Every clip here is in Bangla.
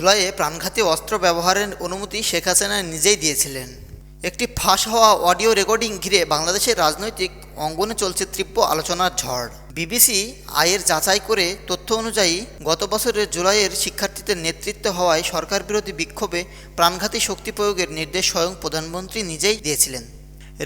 জুলাইয়ে প্রাণঘাতী অস্ত্র ব্যবহারের অনুমতি শেখ হাসিনা নিজেই দিয়েছিলেন। একটি ফাঁস হওয়া অডিও রেকর্ডিং ঘিরে বাংলাদেশের রাজনৈতিক অঙ্গনে চলছে তীব্র আলোচনার ঝড়। বিবিসি আয়ের যাচাই করে তথ্য অনুযায়ী, গত বছরের জুলাইয়ের শিক্ষার্থীদের নেতৃত্ব হওয়ায় সরকার বিরোধী বিক্ষোভে প্রাণঘাতী শক্তি প্রয়োগের নির্দেশ স্বয়ং প্রধানমন্ত্রী নিজেই দিয়েছিলেন।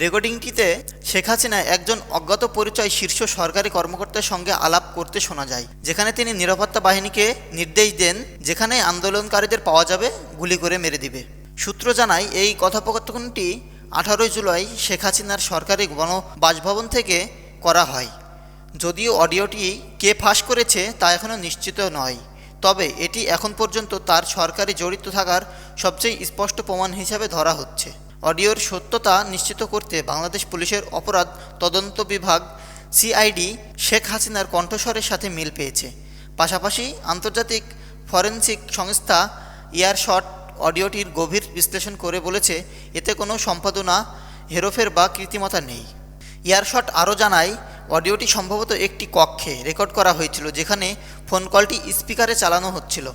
রেকর্ডিংটিতে শেখ হাসিনা একজন অজ্ঞাত পরিচয় শীর্ষ সরকারি কর্মকর্তার সঙ্গে আলাপ করতে শোনা যায়, যেখানে তিনি নিরাপত্তা বাহিনীকে নির্দেশ দেন, যেখানে আন্দোলনকারীদের পাওয়া যাবে গুলি করে মেরে দিবে। সূত্র জানায়, এই কথোপকথনটি আঠারোই জুলাই শেখ হাসিনার সরকারি গণ বাসভবন থেকে করা হয়। যদিও অডিওটি কে ফাঁস করেছে তা এখনও নিশ্চিত নয়, তবে এটি এখন পর্যন্ত তার সরকারি জড়িত থাকার সবচেয়ে স্পষ্ট প্রমাণ হিসাবে ধরা হচ্ছে। অডিওর সত্যতা নিশ্চিত করতে বাংলাদেশ পুলিশের অপরাধ তদন্ত বিভাগ সিআইডি শেখ হাসিনার কণ্ঠস্বরের সাথে মিল পেয়েছে। পাশাপাশি আন্তর্জাতিক ফরেনসিক সংস্থা ইয়ারশট অডিওটির গভীর বিশ্লেষণ করে বলেছে, এতে কোনো সম্পাদনা, হেরফের বা কৃত্রিমতা নেই। ইয়ারশট আরও জানায়, অডিওটি সম্ভবত একটি কক্ষে রেকর্ড করা হয়েছিল, যেখানে ফোন কলটি স্পিকারে চালানো হচ্ছিল।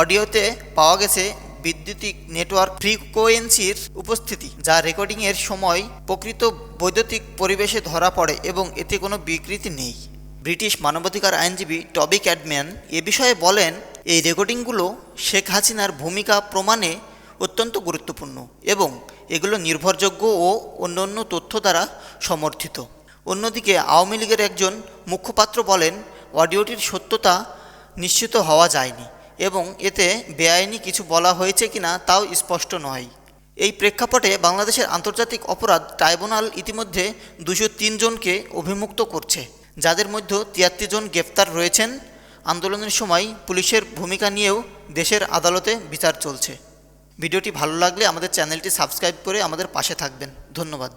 অডিওতে পাওয়া গেছে বিদ্যুতিক নেটওয়ার্ক ফ্রিকোয়েন্সির উপস্থিতি, যা রেকর্ডিংয়ের সময় প্রকৃত বৈদ্যুতিক পরিবেশে ধরা পড়ে এবং এতে কোনো বিকৃতি নেই। ব্রিটিশ মানবাধিকার আইনজীবী টবি ক্যাডম্যান এ বিষয়ে বলেন, এই রেকর্ডিংগুলো শেখ হাসিনার ভূমিকা প্রমাণে অত্যন্ত গুরুত্বপূর্ণ এবং এগুলো নির্ভরযোগ্য ও অন্যান্য তথ্য দ্বারা সমর্থিত। অন্যদিকে আওয়ামী লীগের একজন মুখপাত্র বলেন, অডিওটির সত্যতা নিশ্চিত হওয়া যায়নি। এবং এতে বেআইনি কিছু বলা হয়েছে কিনা তাও স্পষ্ট নয়। এই প্রেক্ষাপটে বাংলাদেশের আন্তর্জাতিক অপরাধ ট্রাইব্যুনাল ইতিমধ্যে দুশো জনকে অভিমুক্ত করছে, যাদের মধ্যে তিয়াত্তর জন গ্রেফতার রয়েছেন। আন্দোলনের সময় পুলিশের ভূমিকা নিয়েও দেশের আদালতে বিচার চলছে। ভিডিওটি ভালো লাগলে আমাদের চ্যানেলটি সাবস্ক্রাইব করে আমাদের পাশে থাকবেন। ধন্যবাদ।